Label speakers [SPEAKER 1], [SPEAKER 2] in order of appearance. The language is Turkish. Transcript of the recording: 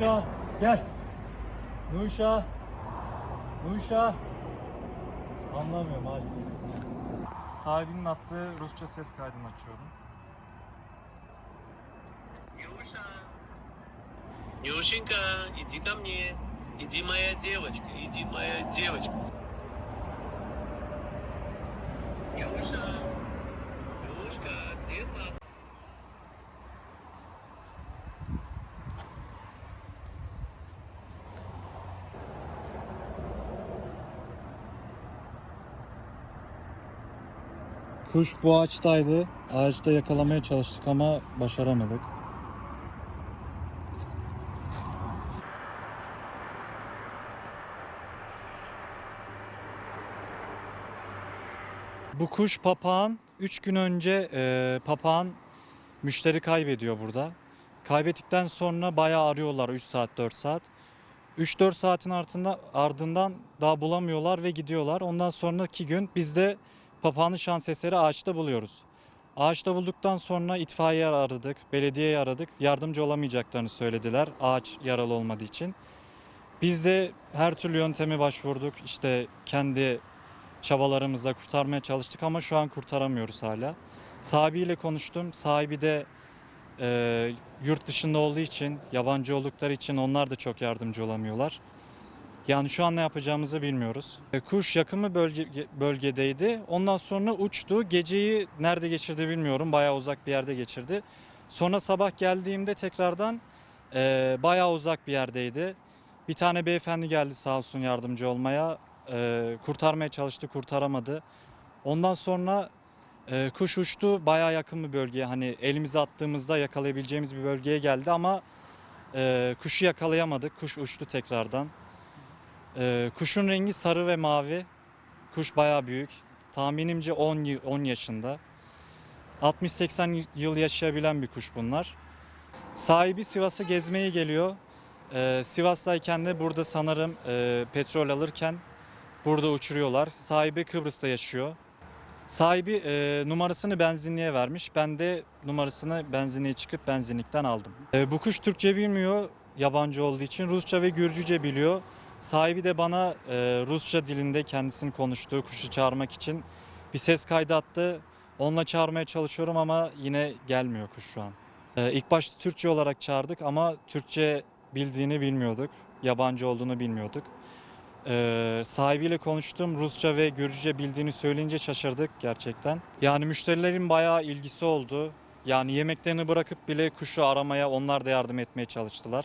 [SPEAKER 1] Nuşa gel. Nuşa. Nuşa. Anlamıyor maalesef. Sahibinin attığı Rusça ses kaydını açıyorum.
[SPEAKER 2] Нюша, Нюшенька, иди ко мне. Иди, моя девочка, иди, моя девочка. Нюша, Нюшка, где папа?
[SPEAKER 1] Kuş bu ağaçtaydı. Ağaçta yakalamaya çalıştık ama başaramadık. Bu kuş papağan 3 gün önce e, papağan müşteri kaybediyor burada. Kaybettikten sonra bayağı arıyorlar 3 saat 4 saat. 3-4 saatin ardından, ardından daha bulamıyorlar ve gidiyorlar. Ondan sonraki gün biz de papağanı şans eseri ağaçta buluyoruz. Ağaçta bulduktan sonra itfaiye aradık, belediyeyi aradık. Yardımcı olamayacaklarını söylediler ağaç yaralı olmadığı için. Biz de her türlü yönteme başvurduk. İşte kendi çabalarımızla kurtarmaya çalıştık ama şu an kurtaramıyoruz hala. Sahibiyle konuştum. Sahibi de e, yurt dışında olduğu için, yabancı oldukları için onlar da çok yardımcı olamıyorlar. Yani şu an ne yapacağımızı bilmiyoruz. E, Kuş yakın bölge, bölgedeydi. Ondan sonra uçtu. Geceyi nerede geçirdi bilmiyorum. Bayağı uzak bir yerde geçirdi. Sonra sabah geldiğimde tekrardan e, bayağı uzak bir yerdeydi. Bir tane beyefendi geldi sağ olsun yardımcı olmaya. E, kurtarmaya çalıştı, kurtaramadı. Ondan sonra e, kuş uçtu. Bayağı yakın bir bölgeye. Hani elimize attığımızda yakalayabileceğimiz bir bölgeye geldi ama e, kuşu yakalayamadık. Kuş uçtu tekrardan. Ee, kuşun rengi sarı ve mavi. Kuş bayağı büyük. Tahminimce 10, y- 10 yaşında. 60-80 yıl yaşayabilen bir kuş bunlar. Sahibi Sivas'ı gezmeye geliyor. Ee, Sivas'tayken de burada sanırım e, petrol alırken burada uçuruyorlar. Sahibi Kıbrıs'ta yaşıyor. Sahibi e, numarasını benzinliğe vermiş. Ben de numarasını benzinliğe çıkıp benzinlikten aldım. E, bu kuş Türkçe bilmiyor yabancı olduğu için. Rusça ve Gürcüce biliyor. Sahibi de bana e, Rusça dilinde kendisini konuştuğu kuşu çağırmak için bir ses kaydı attı. Onunla çağırmaya çalışıyorum ama yine gelmiyor kuş şu an. E, ilk başta Türkçe olarak çağırdık ama Türkçe bildiğini bilmiyorduk. Yabancı olduğunu bilmiyorduk. E, sahibiyle konuştum. Rusça ve Gürcüce bildiğini söyleyince şaşırdık gerçekten. Yani müşterilerin bayağı ilgisi oldu. Yani yemeklerini bırakıp bile kuşu aramaya onlar da yardım etmeye çalıştılar.